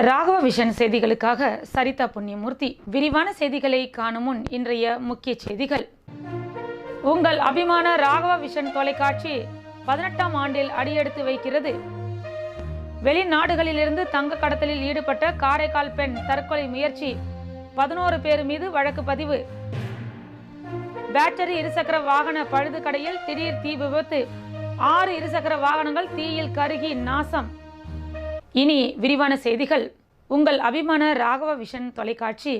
Raghava vision செய்திகளுக்காக சரிதா புண்ணியமூர்த்தி. விரிவான செய்திகளை காணும் முன் இன்றைய முக்கிய செய்திகள். உங்கள் அபிமான ராகவ விஷன் தொலைக்காட்சி பதினெட்டாம் ஆண்டில் அடியெடுத்து வைக்கிறது. வெளிநாடுகளிலிருந்து தங்க கடத்தலில் ஈடுபட்ட காரைக்கால் பெண் தற்கொலை முயற்சி பதினோரு பேர் மீது வழக்கு பதிவு. பேட்டரி இருசக்கர வாகன பழுது கடையில் திடீர் தீ விபத்து. ஆறு இருசக்கர வாகனங்கள் தீயில் கருகி நாசம். இனி விரிவான செய்திகள். உங்கள் அபிமான ராகவ விஷன் தொலைக்காட்சி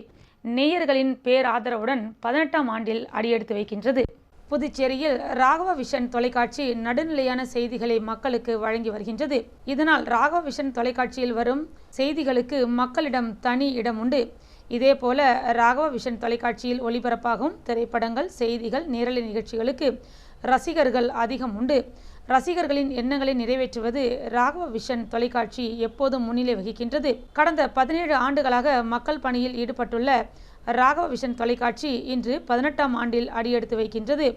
நேயர்களின் பேராதரவுடன் பதினெட்டாம் ஆண்டில் அடியெடுத்து வைக்கின்றது. புதுச்சேரியில் ராகவ விஷன் தொலைக்காட்சி நடுநிலையான செய்திகளை மக்களுக்கு வழங்கி வருகின்றது. இதனால் ராகவ விஷன் தொலைக்காட்சியில் வரும் செய்திகளுக்கு மக்களிடம் தனி இடம் உண்டு. இதேபோல ராகவ விஷன் தொலைக்காட்சியில் ஒளிபரப்பாகும் திரைப்படங்கள் செய்திகள் நேரலை நிகழ்ச்சிகளுக்கு ரசிகர்கள் அதிகம் உண்டு. ரசிகர்களின் எண்ணங்களை நிறைவேற்றுவது ராகவ விஷன் தொலைக்காட்சி எப்போதும் முன்னிலை வகிக்கின்றது. கடந்த பதினேழு ஆண்டுகளாக மக்கள் பணியில் ஈடுபட்டுள்ள ராகவ விஷன் தொலைக்காட்சி இன்று பதினெட்டாம் ஆண்டில் அடியெடுத்து வைக்கின்றது.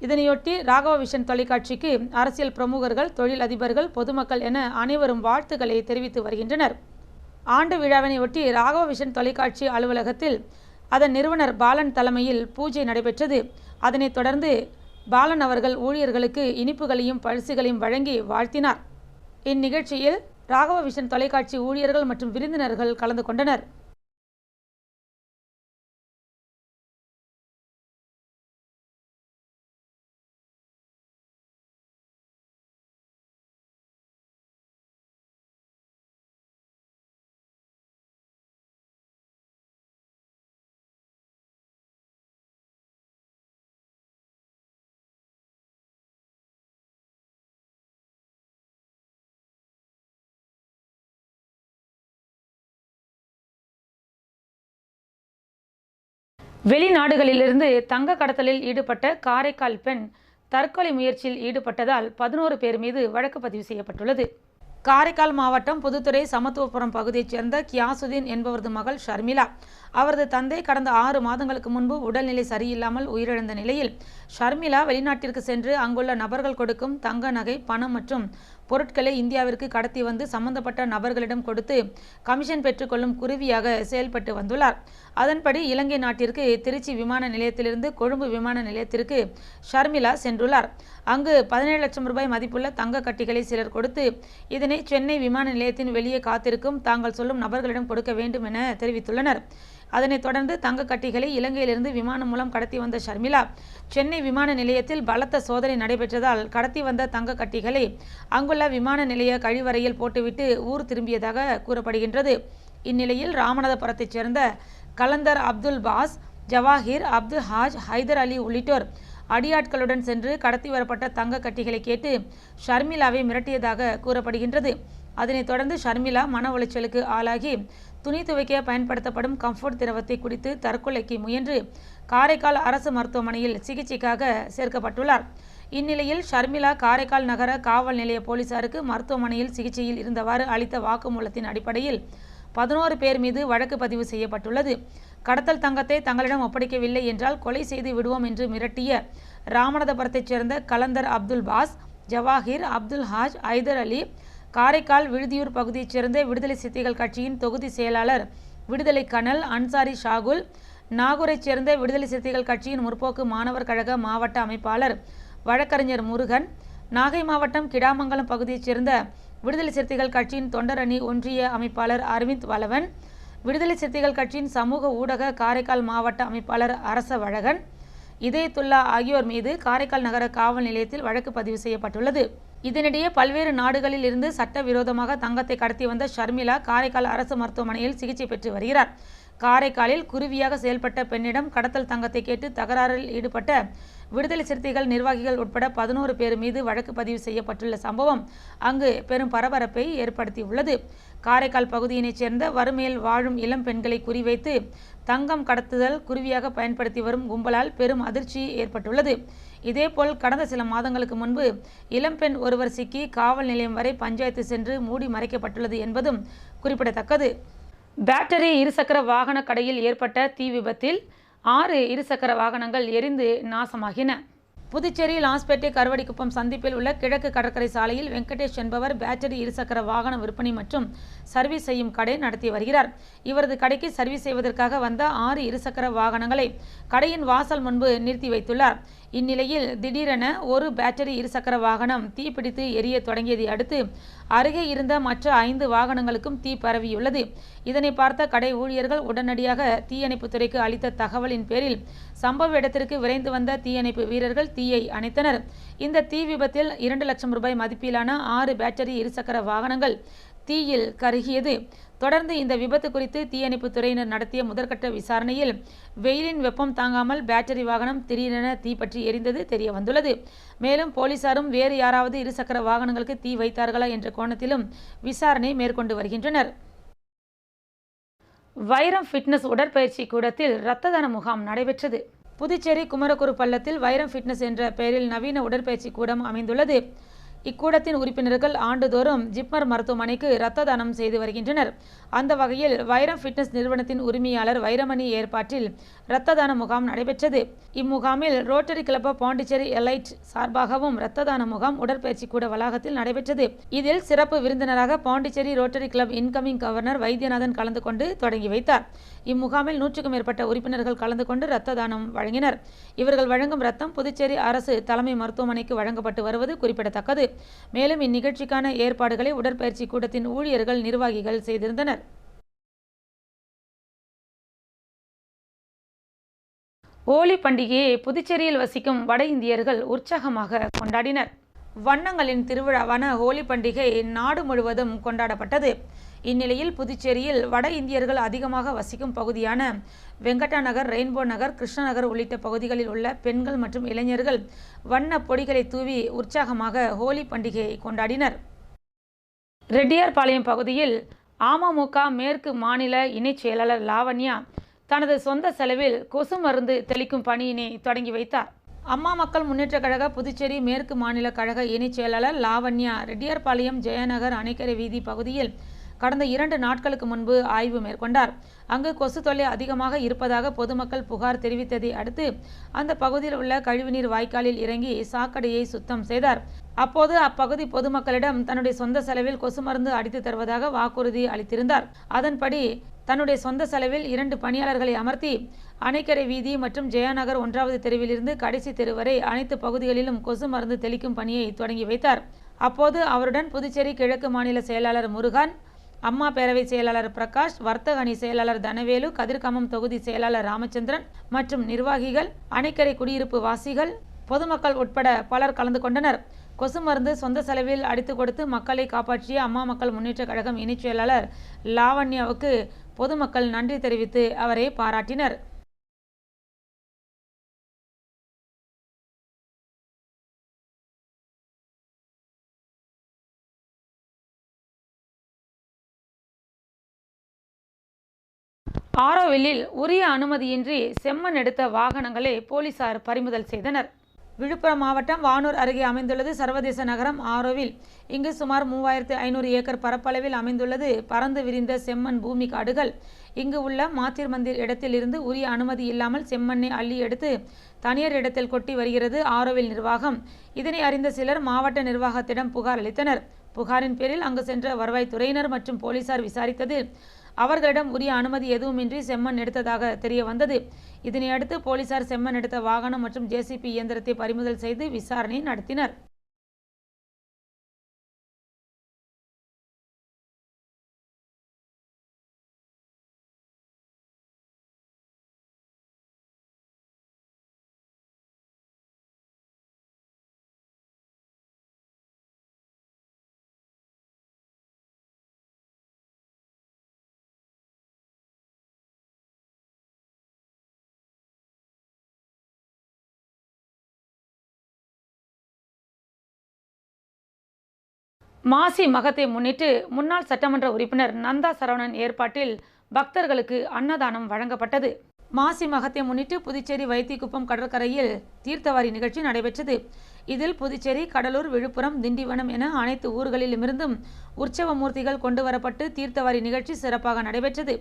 இதனையொட்டி ராகவ விஷன் தொலைக்காட்சிக்கு அரசியல் பிரமுகர்கள் தொழில் அதிபர்கள் பொதுமக்கள் என அனைவரும் வாழ்த்துக்களை தெரிவித்து வருகின்றனர். ஆண்டு விழாவினையொட்டி ராகவ விஷன் தொலைக்காட்சி அலுவலகத்தில் அதன் நிறுவனர் பாலன் தலைமையில் பூஜை நடைபெற்றது. அதனைத் தொடர்ந்து பாலன் அவர்கள் ஊழியர்களுக்கு இனிப்புகளையும் பரிசுகளையும் வழங்கி வாழ்த்தினார். இந்நிகழ்ச்சியில் ராகவ விஷன் தொலைக்காட்சி ஊழியர்கள் மற்றும் விருந்தினர்கள் கலந்து கொண்டனர். வெளிநாடுகளிலிருந்து தங்க கடத்தலில் ஈடுபட்ட காரைக்கால் பெண் தற்கொலை முயற்சியில் ஈடுபட்டதால் பதினோரு பேர் மீது வழக்கு பதிவு செய்யப்பட்டுள்ளது. காரைக்கால் மாவட்டம் புதுத்துறை சமத்துவபுரம் பகுதியைச் சேர்ந்த கியாசுதீன் என்பவரது மகள் ஷர்மிளா. அவரது தந்தை கடந்த ஆறு மாதங்களுக்கு முன்பு உடல்நிலை சரியில்லாமல் உயிரிழந்த நிலையில் ஷர்மிளா வெளிநாட்டிற்கு சென்று அங்குள்ள நபர்கள் கொடுக்கும் தங்க நகை பணம் மற்றும் பொருட்களை இந்தியாவிற்கு கடத்தி வந்து சம்பந்தப்பட்ட நபர்களிடம் கொடுத்து கமிஷன் பெற்றுக்கொள்ளும் குருவியாக செயல்பட்டு வந்துள்ளார். அதன்படி இலங்கை நாட்டிற்கு திருச்சி விமான நிலையத்திலிருந்து கொழும்பு விமான நிலையத்திற்கு ஷர்மிளா சென்றுள்ளார். அங்கு பதினேழு லட்சம் ரூபாய் மதிப்புள்ள தங்க கட்டிகளை சிலர் கொடுத்து இதனை சென்னை விமான நிலையத்தின் வெளியே காத்திருக்கும் தாங்கள் சொல்லும் நபர்களிடம் கொடுக்க வேண்டும் என தெரிவித்துள்ளனர். அதனைத் தொடர்ந்து தங்க கட்டிகளை இலங்கையிலிருந்து விமானம் மூலம் கடத்தி வந்த ஷர்மிளா சென்னை விமான நிலையத்தில் பலத்த சோதனை நடைபெற்றதால் கடத்தி வந்த தங்க கட்டிகளை அங்குள்ள விமான நிலைய கழிவறையில் போட்டுவிட்டு ஊர் திரும்பியதாக கூறப்படுகின்றது. இந்நிலையில் ராமநாதபுரத்தைச் சேர்ந்த கலந்தர் அப்துல் பாஸ் ஜவாஹிர் அப்துல் ஹாஜ் ஹைதர் அலி உள்ளிட்டோர் அடியாட்களுடன் சென்று கடத்தி வரப்பட்ட தங்க கட்டிகளை கேட்டு ஷர்மிளாவை மிரட்டியதாக கூறப்படுகின்றது. அதனைத் தொடர்ந்து ஷர்மிளா மன உளைச்சலுக்கு ஆளாகி துணி துவைக்க பயன்படுத்தப்படும் கம்ஃபர்ட் திரவத்தை குடித்து தற்கொலைக்கு முயன்று காரைக்கால் அரசு மருத்துவமனையில் சிகிச்சைக்காக சேர்க்கப்பட்டுள்ளார். இந்நிலையில் ஷர்மிளா காரைக்கால் நகர காவல் நிலைய போலீசாருக்கு மருத்துவமனையில் சிகிச்சையில் இருந்தவாறு அளித்த வாக்குமூலத்தின் அடிப்படையில் பதினோரு பேர் மீது வழக்கு பதிவு செய்யப்பட்டுள்ளது. கடத்தல் தங்கத்தை தங்களிடம் ஒப்படைக்கவில்லை என்றால் கொலை செய்து விடுவோம் என்று மிரட்டிய ராமநாதபுரத்தைச் சேர்ந்த கலந்தர் அப்துல் பாஸ் ஜவாஹிர் அப்துல் ஹாஜ் ஐதர் அலி காரைக்கால் விழுதியூர் பகுதியைச் சேர்ந்த விடுதலை சித்திகள் கட்சியின் தொகுதி செயலாளர் விடுதலை கனல் அன்சாரி ஷாகுல் நாகூரைச் சேர்ந்த விடுதலை சிறுத்தைகள் கட்சியின் முற்போக்கு மாணவர் கழக மாவட்ட அமைப்பாளர் வழக்கறிஞர் முருகன் நாகை மாவட்டம் கிடாமங்கலம் பகுதியைச் சேர்ந்த விடுதலை சிறுத்தைகள் கட்சியின் தொண்டரணி ஒன்றிய அமைப்பாளர் அரவிந்த் வளவன் விடுதலை சிறுத்தைகள் கட்சியின் சமூக ஊடக காரைக்கால் மாவட்ட அமைப்பாளர் அரச வழகன் இதயத்துல்லா ஆகியோர் மீது காரைக்கால் நகர காவல் நிலையத்தில் வழக்கு பதிவு செய்யப்பட்டுள்ளது. இதனிடையே பல்வேறு நாடுகளில் இருந்து சட்டவிரோதமாக தங்கத்தை கடத்தி வந்த ஷர்மிளா காரைக்கால் அரசு மருத்துவமனையில் சிகிச்சை பெற்று வருகிறார். காரைக்காலில் குருவியாக செயல்பட்ட பெண்ணிடம் கடத்தல் தங்கத்தை கேட்டு தகராறில் ஈடுபட்ட விடுதலை சிறுத்தைகள் நிர்வாகிகள் உட்பட பதினோரு பேர் மீது வழக்கு பதிவு செய்யப்பட்டுள்ள சம்பவம் அங்கு பெரும் பரபரப்பை ஏற்படுத்தியுள்ளது. காரைக்கால் பகுதியினைச் சேர்ந்த வறுமையில் வாழும் இளம் பெண்களை குறிவைத்து தங்கம் கடத்துதல் குருவியாக பயன்படுத்தி வரும் கும்பலால் பெரும் அதிர்ச்சி ஏற்பட்டுள்ளது. இதேபோல் கடந்த சில மாதங்களுக்கு முன்பு இளம்பெண் ஒருவர் சிக்கி காவல் நிலையம் வரை பஞ்சாயத்து சென்று மூடி மறைக்கப்பட்டுள்ளது என்பதும் குறிப்பிடத்தக்கது. பேட்டரி இருசக்கர வாகன கடையில் ஏற்பட்ட தீ விபத்தில் ஆறு இருசக்கர வாகனங்கள் எரிந்து நாசமாகின. புதுச்சேரி லாஸ்பேட்டை கருவடிக்குப்பம் சந்திப்பில் உள்ள கிழக்கு கடற்கரை சாலையில் வெங்கடேஷ் என்பவர் பேட்டரி இருசக்கர வாகன விற்பனை மற்றும் சர்வீஸ் செய்யும் கடை நடத்தி வருகிறார். இவரது கடைக்கு சர்வீஸ் செய்வதற்காக வந்த ஆறு இருசக்கர வாகனங்களை கடையின் வாசல் முன்பு நிறுத்தி வைத்துள்ளார். இந்நிலையில் திடீரென ஒரு பேட்டரி இருசக்கர வாகனம் தீப்பிடித்து எரிய தொடங்கியதை அடுத்து அருகே இருந்த மற்ற ஐந்து வாகனங்களுக்கும் தீ பரவியுள்ளது. இதனை பார்த்த கடை ஊழியர்கள் உடனடியாக தீயணைப்புத்துறைக்கு அளித்த தகவலின் பேரில் சம்பவ இடத்திற்கு விரைந்து வந்த தீயணைப்பு வீரர்கள் தீயை அணைத்தனர். இந்த தீ விபத்தில் இரண்டு லட்சம் ரூபாய் மதிப்பிலான ஆறு பேட்டரி இருசக்கர வாகனங்கள் தீயில் கருகியது. தொடர்ந்து இந்த விபத்து குறித்து தீயணைப்பு துறையினர் நடத்திய முதற்கட்ட விசாரணையில் வெயிலின் வெப்பம் தாங்காமல் பேட்டரி வாகனம் திடீரென தீப்பற்றி எரிந்தது தெரிய வந்துள்ளது மேலும் போலீசாரும் வேறு யாராவது இருசக்கர வாகனங்களுக்கு தீ வைத்தார்களா என்ற கோணத்திலும் விசாரணை மேற்கொண்டு வருகின்றனர். வைரம் ஃபிட்னஸ் உடற்பயிற்சி கூடத்தில் இரத்த தான முகாம் நடைபெற்றது. புதுச்சேரி குமரகுரு பள்ளத்தில் வைரம் ஃபிட்னஸ் என்ற பெயரில் நவீன உடற்பயிற்சி கூடம் அமைந்துள்ளது. இக்கூடத்தின் உறுப்பினர்கள் ஆண்டுதோறும் ஜிப்மர் மருத்துவமனைக்கு இரத்த தானம் செய்து வருகின்றனர். அந்த வகையில் வைரம் ஃபிட்னஸ் நிறுவனத்தின் உரிமையாளர் வைரமணி ஏற்பாட்டில் இரத்த தான முகாம் நடைபெற்றது. இம்முகாமில் rotary club of Pondicherry elite சார்பாகவும் இரத்த தான முகாம் உடற்பயிற்சி கூட வளாகத்தில் நடைபெற்றது. இதில் சிறப்பு விருந்தினராக Pondicherry rotary club incoming governor Vaidyanathan கலந்து கொண்டு தொடங்கி வைத்தார். இம்முகாமில் நூற்றுக்கும் மேற்பட்ட உறுப்பினர்கள் கலந்து கொண்டு இரத்த தானம் வழங்கினர். இவர்கள் வழங்கும் ரத்தம் புதுச்சேரி அரசு தலைமை மருத்துவமனைக்கு வழங்கப்பட்டு வருவது குறிப்பிடத்தக்கது. மேலும் இந்நிகழ்ச்சிக்கான ஏற்பாடுகளை உடற்பயிற்சி கூடத்தின் ஊழியர்கள் நிர்வாகிகள் செய்திருந்தனர். ஹோலி பண்டிகையை புதுச்சேரியில் வசிக்கும் வட இந்தியர்கள் உற்சாகமாக கொண்டாடினர். வண்ணங்களின் திருவிழாவான ஹோலி பண்டிகை நாடு முழுவதும் கொண்டாடப்பட்டது. இந்நிலையில் புதுச்சேரியில் வட இந்தியர்கள் அதிகமாக வசிக்கும் பகுதியான வெங்கடா நகர் ரெயின்போ நகர் கிருஷ்ணநகர் உள்ளிட்ட பகுதிகளில் உள்ள பெண்கள் மற்றும் இளைஞர்கள் வண்ண பொடிகளை தூவி உற்சாகமாக ஹோலி பண்டிகையை கொண்டாடினர். ரெட்டியார்பாளையம் பகுதியில் அமமுக மேற்கு மாநில இணைச் செயலாளர் லாவண்யா தனது சொந்த செலவில் கொசு மருந்து தெளிக்கும் பணியினை தொடங்கி வைத்தார். அம்மா மக்கள் முன்னேற்ற கழக புதுச்சேரி மேற்கு மாநில கழக இணைச் செயலாளர் லாவண்யா ரெட்டியார்பாளையம் ஜெயநகர் அணைக்கரை வீதி பகுதியில் கடந்த இரண்டு நாட்களுக்கு முன்பு ஆய்வு மேற்கொண்டார். அங்கு கொசு தொல்லை அதிகமாக இருப்பதாக பொதுமக்கள் புகார் தெரிவித்ததை அடுத்து அந்த பகுதியில் உள்ள கழிவுநீர் வாய்க்காலில் இறங்கி சாக்கடையை சுத்தம் செய்தார். அப்போது அப்பகுதி பொதுமக்களிடம் தன்னுடைய சொந்த செலவில் கொசு மருந்து அடித்து தருவதாக வாக்குறுதி அளித்திருந்தார். அதன்படி தன்னுடைய சொந்த செலவில் இரண்டு பணியாளர்களை அமர்த்தி அணைக்கரை வீதி மற்றும் ஜெயாநகர் ஒன்றாவது தெருவிலிருந்து கடைசி தெரு வரை அனைத்து பகுதிகளிலும் கொசு மருந்து தெளிக்கும் பணியை தொடங்கி வைத்தார். அப்போது அவருடன் புதுச்சேரி கிழக்கு மாநில செயலாளர் முருகன் அம்மா பேரவை செயலாளர் பிரகாஷ் வர்த்தக அணி செயலாளர் தனவேலு கதிர்காமம் தொகுதி செயலாளர் ராமச்சந்திரன் மற்றும் நிர்வாகிகள் அணைக்கரை குடியிருப்பு வாசிகள் பொதுமக்கள் உட்பட பலர் கலந்து கொண்டனர். கொசு மருந்து சொந்த செலவில் அடித்து கொடுத்து மக்களை காப்பாற்றிய அம்மா மக்கள் முன்னேற்ற கழகம் இணைச் செயலாளர் லாவண்யாவுக்கு பொதுமக்கள் நன்றி தெரிவித்து அவரை பாராட்டினர். ஆரோவில்லில் உரிய அனுமதியின்றி செம்மண் எடுத்த வாகனங்களை போலீசார் பறிமுதல் செய்தனர். விழுப்புரம் மாவட்டம் வானூர் அருகே அமைந்துள்ளது சர்வதேச நகரம் ஆரோவில். இங்கு சுமார் மூவாயிரத்து ஐநூறு ஏக்கர் பரப்பளவில் அமைந்துள்ளது பறந்து விரிந்த செம்மண் பூமி காடுகள். இங்கு உள்ள மாத்திர் மந்திர் இடத்தில் இருந்து உரிய அனுமதி இல்லாமல் செம்மண்ணை அள்ளி எடுத்து தனியார் இடத்தில் கொட்டி வருகிறது ஆரோவில் நிர்வாகம். இதனை அறிந்த சிலர் மாவட்ட நிர்வாகத்திடம் புகார் அளித்தனர். புகாரின் பேரில் அங்கு சென்ற வருவாய்த்துறையினர் மற்றும் போலீசார் விசாரித்ததில் அவர்களிடம் உரிய அனுமதி எதுவுமின்றி செம்மண் எடுத்ததாக தெரிய வந்தது. இதனையடுத்து போலீசார் செம்மண் எடுத்த வாகனம் மற்றும் ஜேசிபி இயந்திரத்தை பறிமுதல் செய்து விசாரணை நடத்தினர். மாசி மகத்தை முன்னிட்டு முன்னாள் சட்டமன்ற உறுப்பினர் நந்தா சரவணன் ஏற்பாட்டில் பக்தர்களுக்கு அன்னதானம் வழங்கப்பட்டது. மாசி மகத்தை முன்னிட்டு புதுச்சேரி வைத்திக்குப்பம் கடற்கரையில் தீர்த்தவாரி நிகழ்ச்சி நடைபெற்றது. இதில் புதுச்சேரி கடலூர் விழுப்புரம் திண்டிவனம் என அனைத்து ஊர்களிலுமிருந்தும் உற்சவ மூர்த்திகள் கொண்டு வரப்பட்டு தீர்த்தவாரி நிகழ்ச்சி சிறப்பாக நடைபெற்றது.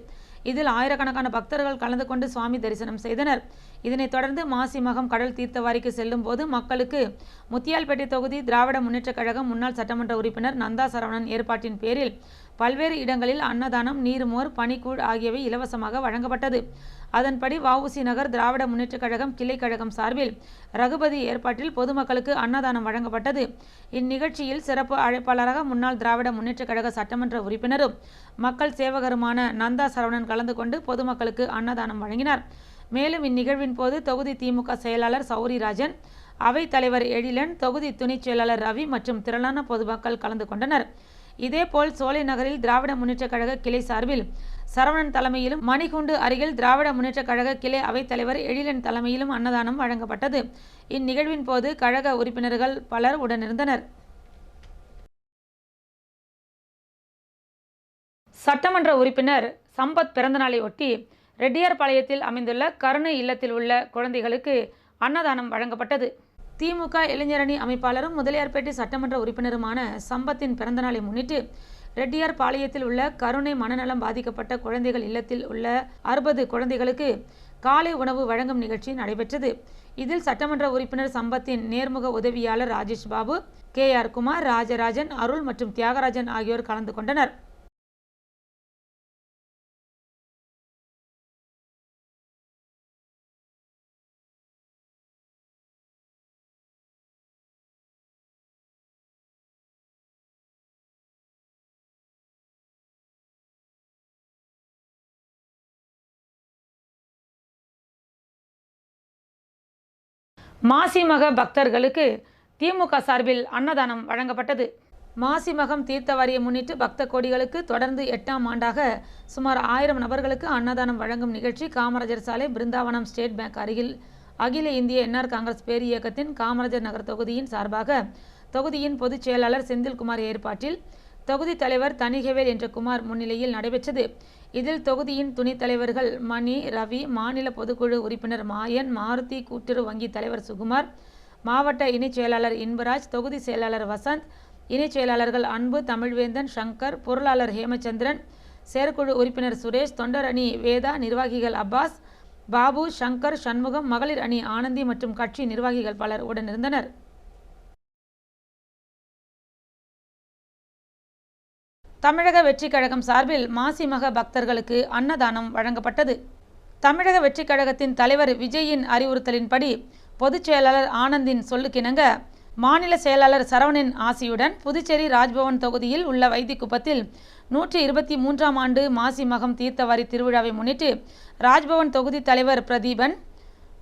இதில் ஆயிரக்கணக்கான பக்தர்கள் கலந்து கொண்டு சுவாமி தரிசனம் செய்தனர். இதனைத் தொடர்ந்து மாசி மகம் கடல் தீர்த்தவாரிக்கு செல்லும் போது மக்களுக்கு முத்தியால்பேட்டை தொகுதி திராவிட முன்னேற்றக் கழகம் முன்னாள் சட்டமன்ற உறுப்பினர் நந்தா சரவணன் ஏற்பாட்டின் பேரில் பல்வேறு இடங்களில் அன்னதானம் நீர்மோர் பனிக்கூழ் ஆகியவை இலவசமாக வழங்கப்பட்டது. அதன்படி வஉசி நகர் திராவிட முன்னேற்றக் கழகம் கிளை கழகம் சார்பில் ரகுபதி ஏற்பாட்டில் பொதுமக்களுக்கு அன்னதானம் வழங்கப்பட்டது. இந்நிகழ்ச்சியில் சிறப்பு அழைப்பாளராக முன்னாள் திராவிட முன்னேற்றக் கழக சட்டமன்ற உறுப்பினரும் மக்கள் சேவகருமான நந்தா சரவணன் கலந்து கொண்டு பொதுமக்களுக்கு அன்னதானம் வழங்கினார். மேலும் இந்நிகழ்வின் போது தொகுதி திமுக செயலாளர் சௌரிராஜன் அவைத் தலைவர் எழிலன் தொகுதி துணைச் செயலாளர் ரவி மற்றும் திரளான பொதுமக்கள் கலந்து கொண்டனர். இதேபோல் சோலை நகரில் திராவிட முன்னேற்றக் கழக கிளை சார்பில் சரவணன் தலைமையிலும் மணிகுண்டு அருகில் திராவிட முன்னேற்றக் கழக கிளை அவைத் தலைவர் எழிலன் தலைமையிலும் அன்னதானம் வழங்கப்பட்டது. இந்நிகழ்வின் போது கழக உறுப்பினர்கள் பலர் உடனிருந்தனர். சட்டமன்ற உறுப்பினர் சம்பத் பிறந்தநாளை ஒட்டி ரெட்டியார்பாளையத்தில் அமைந்துள்ள கருணை இல்லத்தில் உள்ள குழந்தைகளுக்கு அன்னதானம் வழங்கப்பட்டது. திமுக இளைஞரணி அமைப்பாளரும் முதலியார்பேட்டை சட்டமன்ற உறுப்பினருமான சம்பத்தின் பிறந்தநாளை முன்னிட்டு ரெட்டியார் பாளையத்தில் உள்ள கருணை மனநலம் பாதிக்கப்பட்ட குழந்தைகள் இல்லத்தில் உள்ள அறுபது குழந்தைகளுக்கு காலை உணவு வழங்கும் நிகழ்ச்சி நடைபெற்றது. இதில் சட்டமன்ற உறுப்பினர் சம்பத்தின் நேர்முக உதவியாளர் ராஜேஷ் பாபு கே ஆர் குமார் ராஜராஜன் அருள் மற்றும் தியாகராஜன் ஆகியோர் கலந்து கொண்டனர். மாசிமக பக்தர்களுக்கு திமுக சார்பில் அன்னதானம் வழங்கப்பட்டது. மாசிமகம் தீர்த்தவாரியை முன்னிட்டு பக்த கோடிகளுக்கு தொடர்ந்து எட்டாம் ஆண்டாக சுமார் ஆயிரம் நபர்களுக்கு அன்னதானம் வழங்கும் நிகழ்ச்சி காமராஜர் சாலை பிருந்தாவனம் ஸ்டேட் பேங்க் அருகில். அகில இந்திய என்ஆர் காங்கிரஸ் பேர் இயக்கத்தின் காமராஜர் நகர் தொகுதியின் சார்பாக தொகுதியின் பொதுச் செயலாளர் செந்தில்குமார் ஏற்பாட்டில் தொகுதி தலைவர் தணிகவேல் என்ற குமார் முன்னிலையில் நடைபெற்றது. இதில் தொகுதியின் துணைத் தலைவர்கள் மணி ரவி மாநில பொதுக்குழு உறுப்பினர் மாயன் மாருதி கூட்டுறவு வங்கி தலைவர் சுகுமார் மாவட்ட இணைச் செயலாளர் இன்பராஜ் தொகுதி செயலாளர் வசந்த் இணைச் செயலாளர்கள் அன்பு தமிழ்வேந்தன் சங்கர் பொருளாளர் ஹேமச்சந்திரன் செயற்குழு உறுப்பினர் சுரேஷ் தொண்டர் அணி வேதா நிர்வாகிகள் அப்பாஸ் பாபு சங்கர் சண்முகம் மகளிர் அணி ஆனந்தி மற்றும் கட்சி நிர்வாகிகள் பலர் உடனிருந்தனர் தமிழக வெற்றிக் கழகம் சார்பில் மாசிமக பக்தர்களுக்கு அன்னதானம் வழங்கப்பட்டது. தமிழக வெற்றிக் கழகத்தின் தலைவர் விஜயின் அறிவுறுத்தலின்படி பொதுச் செயலாளர் ஆனந்தின் சொல்லுக்கிணங்க மாநில செயலாளர் சரவணன் ஆசியுடன் புதுச்சேரி ராஜ்பவன் தொகுதியில் உள்ள வைத்திக்குப்பத்தில் நூற்றி இருபத்தி மூன்றாம் ஆண்டு மாசி மகம் தீர்த்தவாரி திருவிழாவை முன்னிட்டு ராஜ்பவன் தொகுதி தலைவர் பிரதீபன்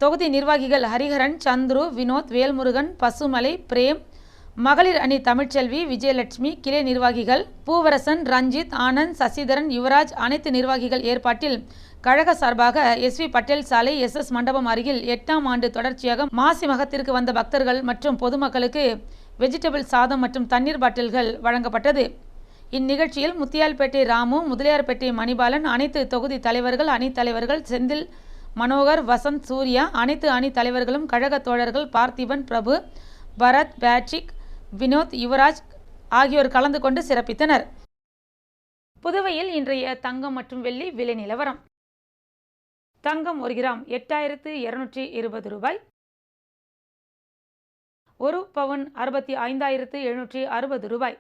தொகுதி நிர்வாகிகள் ஹரிஹரன் சந்துரு வினோத் வேல்முருகன் பசுமலை பிரேம் மகளிர் அணி தமிழ்ச்செல்வி விஜயலட்சுமி கிளை நிர்வாகிகள் பூவரசன் ரஞ்சித் ஆனந்த் சசிதரன் யுவராஜ் அனைத்து நிர்வாகிகள் ஏற்பாட்டில் கழக சார்பாக எஸ் வி பட்டேல் சாலை எஸ் எஸ் மண்டபம் அருகில் எட்டாம் ஆண்டு தொடர்ச்சியாக மாசி மகத்திற்கு வந்த பக்தர்கள் மற்றும் பொதுமக்களுக்கு வெஜிடபிள் சாதம் மற்றும் தண்ணீர் பாட்டில்கள் வழங்கப்பட்டது. இந்நிகழ்ச்சியில் முத்தியால்பேட்டை ராமு முதலியார்பேட்டை மணிபாலன் அனைத்து தொகுதி தலைவர்கள் அணி தலைவர்கள் செந்தில் மனோகர் வசந்த் சூர்யா அனைத்து அணி தலைவர்களும் கழக தோழர்கள் பார்த்திபன் பிரபு பரத் பேட்ரிக் வினோத் யுவராஜ் ஆகியோர் கலந்து கொண்டு சிறப்பித்தனர். புதுவையில் இன்றைய தங்கம் மற்றும் வெள்ளி விலை நிலவரம். தங்கம் ஒரு கிராம் எட்டாயிரத்து இருநூற்றி இருபது ரூபாய். ஒரு பவுன் அறுபத்தி ஐந்தாயிரத்து எழுநூற்றி அறுபது ரூபாய்.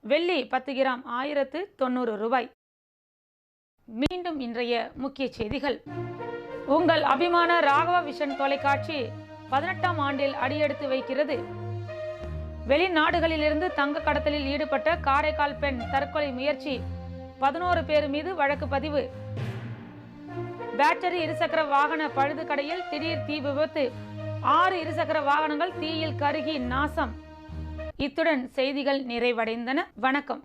வெள்ளி பத்து கிராம் ஆயிரத்து தொண்ணூறு ரூபாய். மீண்டும் இன்றைய முக்கிய செய்திகள். உங்கள் அபிமான ராகவ விஷன் தொலைக்காட்சி பதினெட்டாம் ஆண்டில் அடியெடுத்து வைக்கிறது. வெளிநாடுகளிலிருந்து தங்க கடத்தலில் ஈடுபட்ட காரைக்கால் பெண் தற்கொலை முயற்சி பதினோரு பேர் மீது வழக்கு பதிவு. பேட்டரி இருசக்கர வாகன பழுது கடையில் திடீர் தீ விபத்து. ஆறு இருசக்கர வாகனங்கள் தீயில் கருகி நாசம். இத்துடன் செய்திகள் நிறைவடைந்தன. வணக்கம்.